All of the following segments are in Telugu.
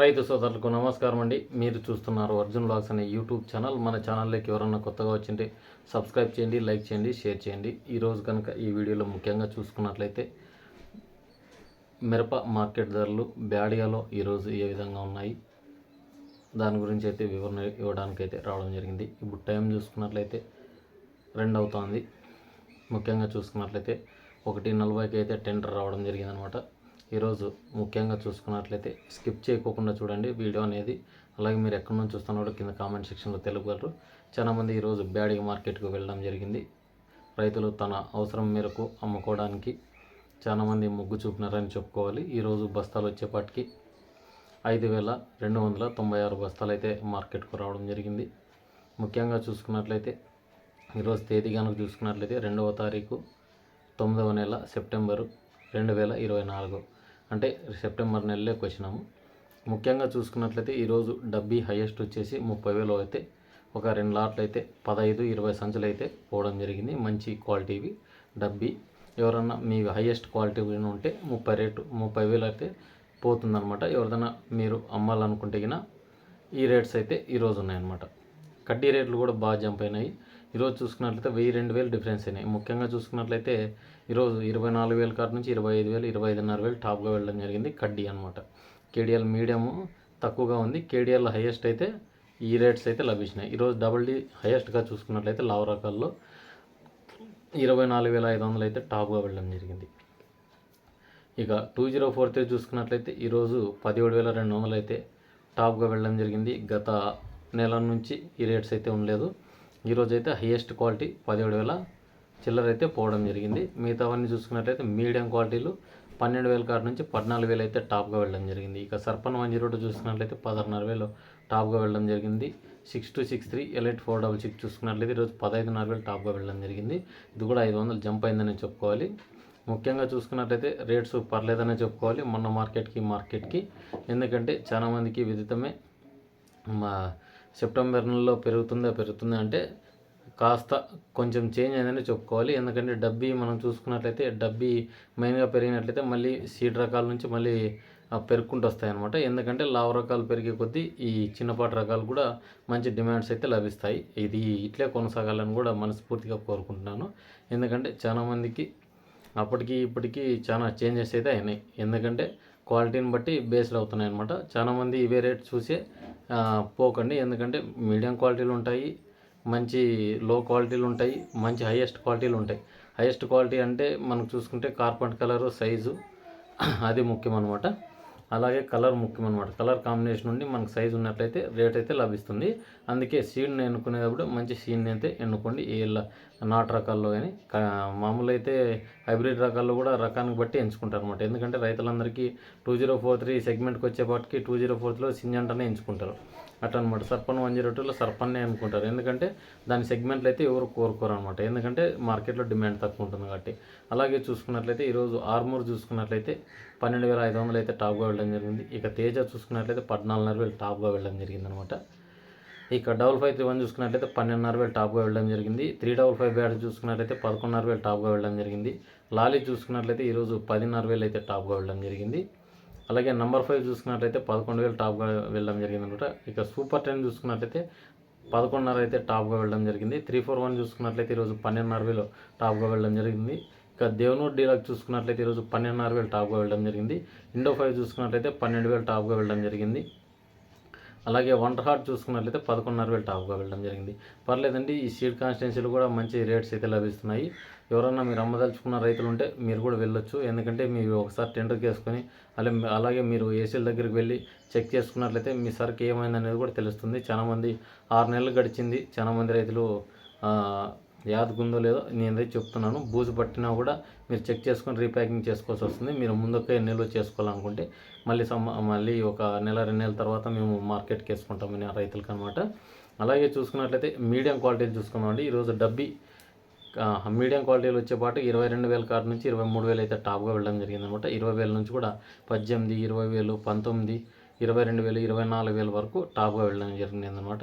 రైతు సోదరులకు నమస్కారం అండి. మీరు చూస్తున్నారు అర్జున్ బ్లాగ్స్ అనే యూట్యూబ్ ఛానల్. మన ఛానల్లోకి ఎవరన్నా కొత్తగా వచ్చింటే సబ్స్క్రైబ్ చేయండి లైక్ చేయండి షేర్ చేయండి. ఈరోజు కనుక ఈ వీడియోలో ముఖ్యంగా చూసుకున్నట్లయితే మిరప మార్కెట్ ధరలు బ్యాడియాలో ఈరోజు ఏ విధంగా ఉన్నాయి? దాని గురించి అయితే వివరణ ఇవ్వడానికైతే రావడం జరిగింది. ఇప్పుడు టైం చూసుకున్నట్లయితే రెండు అవుతోంది ముఖ్యంగా చూసుకున్నట్లయితే ఒకటి నలభైకి అయితే టెండర్ రావడం జరిగిందనమాట. ఈరోజు ముఖ్యంగా చూసుకున్నట్లయితే స్కిప్ చేయకోకుండా చూడండి వీడియో అనేది. అలాగే మీరు ఎక్కడి నుంచి చూస్తున్నారో కింద కామెంట్ సెక్షన్లో తెలుపగలరు. చాలామంది ఈరోజు బ్యాడిగ మార్కెట్కు వెళ్ళడం జరిగింది. రైతులు తన అవసరం మేరకు అమ్ముకోవడానికి చాలామంది మొగ్గు చూపినారని చెప్పుకోవాలి. ఈరోజు బస్తాలు వచ్చేపాటికి ఐదు వేల రెండు వందల తొంభై ఆరు బస్తాలు అయితే మార్కెట్కు రావడం జరిగింది. ముఖ్యంగా చూసుకున్నట్లయితే ఈరోజు తేదీ కనుక చూసుకున్నట్లయితే రెండవ తారీఖు తొమ్మిదవ నెల సెప్టెంబరు రెండు వేల ఇరవై నాలుగు. అంటే సెప్టెంబర్ నెలలోకి వచ్చినాము ముఖ్యంగా చూసుకున్నట్లయితే ఈరోజు డబ్బీ హైయెస్ట్ వచ్చేసి ముప్పై వేలు అయితే ఒక రెండు లాట్లు అయితే పదహైదు ఇరవై సంచులు అయితే పోవడం జరిగింది. మంచి క్వాలిటీవి డబ్బీ. ఎవరన్నా మీ హైయెస్ట్ క్వాలిటీ ఉంటే ముప్పై రేటు ముప్పై వేలు అయితే పోతుందన్నమాట. ఎవరిదైనా మీరు అమ్మాలనుకుంటే కన్నా ఈ రేట్స్ అయితే ఈరోజు ఉన్నాయన్నమాట. కడ్డీ రేట్లు కూడా బాగా జంప్ అయినాయి. ఈరోజు చూసుకున్నట్లయితే వెయ్యి రెండు వేలు డిఫరెన్స్ అయినాయి. ముఖ్యంగా చూసుకున్నట్లయితే ఈరోజు ఇరవై నాలుగు వేల కాడ నుంచి ఇరవై ఐదు వేలు ఇరవై ఐదున్నర వేలు టాప్గా వెళ్ళడం జరిగింది కడ్డీ అనమాట కేడిఎల్ మీడియము తక్కువగా ఉంది. కేడిఎల్ హైయెస్ట్ అయితే ఈ రేట్స్ అయితే లభించినాయి. ఈరోజు డబుల్ డి హైయెస్ట్గా చూసుకున్నట్లయితే లావు రకాల్లో ఇరవై నాలుగు వేల ఐదు వందలు అయితే టాప్గా వెళ్ళడం జరిగింది. ఇక టూ జీరో ఫోర్ త్రీ చూసుకున్నట్లయితే ఈరోజు పదిహేడు వేల రెండు వందలు అయితే టాప్గా వెళ్ళడం జరిగింది. గత నెల నుంచి ఈ రేట్స్ అయితే ఉండలేదు. ఈరోజు అయితే హైయెస్ట్ క్వాలిటీ పదిహేడు వేల చిల్లర అయితే పోవడం జరిగింది. మిగతావన్నీ చూసుకున్నట్లయితే మీడియం క్వాలిటీలు పన్నెండు వేల కాడ నుంచి పద్నాలుగు వేలు అయితే టాప్గా వెళ్ళడం జరిగింది. ఇక సర్పన్ వన్ జీరో టూ చూసుకున్నట్లయితే పదహారున్నర వేలు టాప్గా వెళ్ళడం జరిగింది. Six two six three elite four double six చూసుకున్నట్లయితే ఈరోజు పదహైదున్నర వేలు టాప్గా వెళ్ళడం జరిగింది. ఇది కూడా ఐదు వందలు జంప్ అయిందని చెప్పుకోవాలి. ముఖ్యంగా చూసుకున్నట్లయితే రేట్స్ పర్లేదనే చెప్పుకోవాలి. మొన్న మార్కెట్కి మార్కెట్కి. ఎందుకంటే చాలామందికి విదితమే మా సెప్టెంబర్ నెలలో పెరుగుతుందా పెరుగుతుందా అంటే కాస్త కొంచెం చేంజ్ అయిందని చెప్పుకోవాలి. ఎందుకంటే డబ్బీ మనం చూసుకున్నట్లయితే డబ్బీ మెయిన్గా పెరిగినట్లయితే మళ్ళీ సీడ్ రకాల నుంచి మళ్ళీ పెరుక్కుంటూ వస్తాయి అనమాట ఎందుకంటే లావు రకాలు పెరిగే కొద్దీ ఈ చిన్నపాటి రకాలు కూడా మంచి డిమాండ్స్ అయితే లభిస్తాయి. ఇది ఇట్లే కొనసాగాలని కూడా మనస్ఫూర్తిగా కోరుకుంటున్నాను. ఎందుకంటే చాలామందికి అప్పటికి ఇప్పటికీ చాలా చేంజెస్ అయితే అయినాయి. ఎందుకంటే క్వాలిటీని బట్టి బేస్డ్ అవుతున్నాయి అనమాట చాలామంది ఇవే రేట్ చూసే పోకండి. ఎందుకంటే మీడియం క్వాలిటీలు ఉంటాయి మంచి లో క్వాలిటీలు ఉంటాయి మంచి హైయెస్ట్ క్వాలిటీలు ఉంటాయి. హైయెస్ట్ క్వాలిటీ అంటే మనం చూసుకుంటే కార్పెంట్ కలరు సైజు అది ముఖ్యం అనమాట అలాగే కలర్ ముఖ్యం అనమాట కలర్ కాంబినేషన్ నుండి మనకు సైజు ఉన్నట్లయితే రేట్ అయితే లభిస్తుంది. అందుకే సీడ్ని ఎన్నుకునేటప్పుడు మంచి సీడ్ని అయితే ఎన్నుకోండి. ఏ నాట్ నాటు రకాల్లో కానీ మామూలు అయితే హైబ్రిడ్ రకాల్లో కూడా రకానికి బట్టి ఎంచుకుంటారు అనమాట ఎందుకంటే రైతులందరికీ టూ జీరో ఫోర్ త్రీ సెగ్మెంట్కి వచ్చేపాటికి టూ జీరో ఫోర్ త్రీలో సింజంటనే ఎంచుకుంటారు. అట్లా అనమాట సర్పన్ వన్ జీరో టూలో సర్పన్నే అనుకుంటారు. ఎందుకంటే దాని సెగ్మెంట్లు అయితే ఎవరు కోరుకోరు అనమాట ఎందుకంటే మార్కెట్లో డిమాండ్ తక్కువ ఉంటుంది కాబట్టి. అలాగే చూసుకున్నట్లయితే ఈరోజు ఆర్మూర్ చూసుకున్నట్లయితే పన్నెండు వేల ఐదు వందలు అయితే టాప్గా వెళ్ళడం జరిగింది. ఇక తేజ చూసుకున్నట్లయితే పద్నాలుగున్నర వేలు టాప్గా వెళ్ళడం జరిగింది అనమాట ఇక డబుల్ ఫైవ్ త్రీ వన్ చూసుకున్నట్లయితే పన్నెండున్నర వేలు టాప్గా వెళ్ళడం జరిగింది. త్రీ డబల్ ఫైవ్ బ్యాట్ చూసుకున్నట్లయితే పదకొండున్నర వేలు టాప్గా వెళ్ళడం జరిగింది. లాలీ చూసుకున్నట్లయితే ఈరోజు పదిన్నర వేలు అయితే టాప్గా వెళ్ళడం జరిగింది. అలాగే నంబర్ ఫైవ్ చూసుకున్నట్లయితే పదకొండు వేలు టాప్గా వెళ్ళడం జరిగింది అనమాట ఇక సూపర్ టెన్ చూసుకున్నట్లయితే పదకొండున్నర అయితే టాప్గా వెళ్ళడం జరిగింది. త్రీ ఫోర్ వన్ చూసుకున్నట్లయితే ఈరోజు పన్నెండున్నర వేలు టాప్గా వెళ్ళడం జరిగింది. ఇక దేవనూరు డీలక్ చూసుకున్నట్లయితే ఈరోజు పన్నెండున్నర వేలు టాప్గా వెళ్ళడం జరిగింది. ఇండో ఫైవ్ చూసుకున్నట్లయితే పన్నెండు వేలు టాప్గా వెళ్ళడం జరిగింది. అలాగే వండర్ హార్ట్ చూసుకున్నట్లయితే పదకొండున్నర వేలు టాప్గా వెళ్ళడం జరిగింది. పర్లేదండి ఈ సీడ్ కాన్స్టిట్యున్సీలు కూడా మంచి రేట్స్ అయితే లభిస్తున్నాయి. ఎవరన్నా మీరు అమ్మదలుచుకున్న రైతులు ఉంటే మీరు కూడా వెళ్ళొచ్చు. ఎందుకంటే మీరు ఒకసారి టెండర్కి వేసుకొని అలాగే అలాగే మీరు ఏసీల దగ్గరికి వెళ్ళి చెక్ చేసుకున్నట్లయితే మీ సరుకు ఏమైంది అనేది కూడా తెలుస్తుంది. చాలామంది ఆరు నెలలు గడిచింది. చాలామంది రైతులు యాదగుందో లేదో నేనైతే చెప్తున్నాను. బూజు పట్టినా కూడా మీరు చెక్ చేసుకొని రీప్యాకింగ్ చేసుకోవాల్సి వస్తుంది. మీరు ముందొక నిల్వ చేసుకోవాలనుకుంటే మళ్ళీ సమ్మ మళ్ళీ ఒక నెల రెండు నెలల తర్వాత మేము మార్కెట్కి వేసుకుంటాం రైతులకు అనమాట అలాగే చూసుకున్నట్లయితే మీడియం క్వాలిటీ చూసుకున్నామండి ఈరోజు డబ్బీ మీడియం క్వాలిటీలు వచ్చేపాటు ఇరవై రెండు వేల కార్ నుంచి ఇరవై మూడు వేలు అయితే టాప్గా వెళ్ళడం జరిగింది అనమాట ఇరవై వేల నుంచి కూడా పద్దెనిమిది ఇరవై వేలు పంతొమ్మిది ఇరవై రెండు వేలు ఇరవై నాలుగు వేల వరకు టాప్గా వెళ్ళడం జరిగింది అనమాట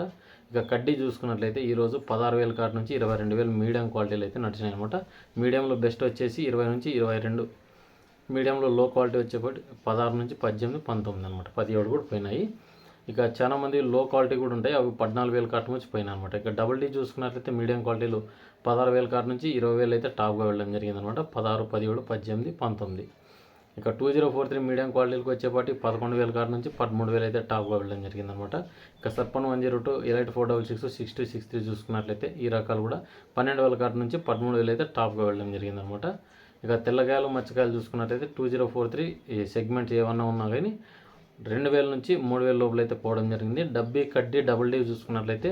ఇక కడ్డీ చూసుకున్నట్లయితే ఈరోజు పదహారు వేల కార్ నుంచి ఇరవై రెండు వేలు మీడియం క్వాలిటీలు అయితే నడిచినాయి అనమాట మీడియంలో బెస్ట్ వచ్చేసి ఇరవై నుంచి ఇరవై రెండు మీడియంలో లో క్వాలిటీ వచ్చేపాటు పదహారు నుంచి పద్దెనిమిది పంతొమ్మిది అనమాట పదిహేడు కూడా పోయినాయి. ఇక చాలా మంది లో క్వాలిటీ కూడా ఉంటాయి. అవి పద్నాలుగు వేల కార్డు నుంచి పోయినాయి అనమాట ఇక డబుల్ డీ చూసుకున్నట్లయితే మీడియం క్వాలిటీలు పదహారు వేల కార్డు నుంచి ఇరవై వేలు అయితే టాప్గా వెళ్ళడం జరిగింది అనమాట పదహారు పదిహేడు పద్దెనిమిది పంతొమ్మిది. ఇక two zero four three medium క్వాలిటీలకు వచ్చేపాటి పదకొండు వేల కార్ నుంచి పదమూడు వేలు అయితే టాప్గా వెళ్ళడం జరిగింది అనమాట ఇక Sarpan one zero two elite four double six six two six three చూసుకున్నట్లయితే ఈ రకాలు కూడా పన్నెండు వేల కార్ నుంచి పదమూడు వేలు అయితే టాప్గా వెళ్ళడం జరిగింది అనమాట ఇక తెల్లగాయలు మచ్చకాయలు చూసుకున్నట్లయితే two zero four three segments ఏమన్నా ఉన్నా కానీ రెండు వేల నుంచి మూడు వేల లోపల అయితే పోవడం జరిగింది. డబ్బీ కడ్డీ డబుల్ డీ చూసుకున్నట్లయితే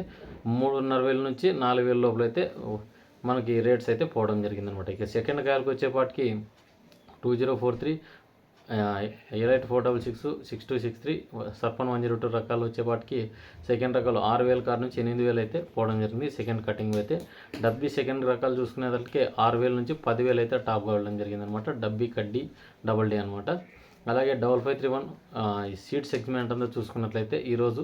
మూడున్నర వేల నుంచి నాలుగు వేల లోపల అయితే మనకి రేట్స్ అయితే పోవడం జరిగింది అనమాట ఇక సెకండ్ కాయలకు వచ్చేపాటికి two zero four three eight four double six six two six three Sarpan one zero two రకాలు వచ్చేపాటికి సెకండ్ రకాలు ఆరు వేల కార్ నుంచి ఎనిమిది వేలు అయితే పోవడం జరిగింది. సెకండ్ కటింగ్ అయితే డబ్బీ సెకండ్ రకాలు చూసుకునేదానికి ఆరు వేల నుంచి పదివేలు అయితే టాప్గా వెళ్ళడం జరిగింది అనమాట డబ్బీ కడ్డీ డబల్ డే అనమాట అలాగే డబల్ ఫైవ్ త్రీ వన్ ఈ సీట్ సెగ్మెంట్ అంతా చూసుకున్నట్లయితే ఈరోజు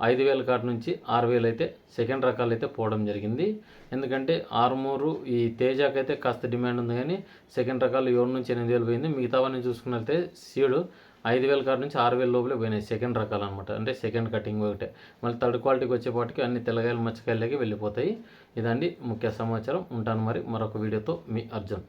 ఐదు వేల కాట నుంచి ఆరు వేలు అయితే సెకండ్ రకాలు అయితే పోవడం జరిగింది. ఎందుకంటే ఆరుమూరు ఈ తేజాకి అయితే కాస్త డిమాండ్ ఉంది కానీ సెకండ్ రకాలు ఏడు నుంచి ఎనిమిది వేలు పోయింది. మిగతావన్నీ చూసుకున్నట్లయితే సీడు ఐదు వేల కాడ నుంచి ఆరు వేల లోపలే పోయినాయి సెకండ్ రకాలు అనమాట అంటే సెకండ్ కటింగ్ ఒకటే. మళ్ళీ థర్డ్ క్వాలిటీకి వచ్చేపాటికి అన్ని తెల్లగాయలు మచ్చకాయలకి వెళ్ళిపోతాయి. ఇదండి ముఖ్య సమాచారం. ఉంటాను మరి మరొక వీడియోతో మీ అర్జున్.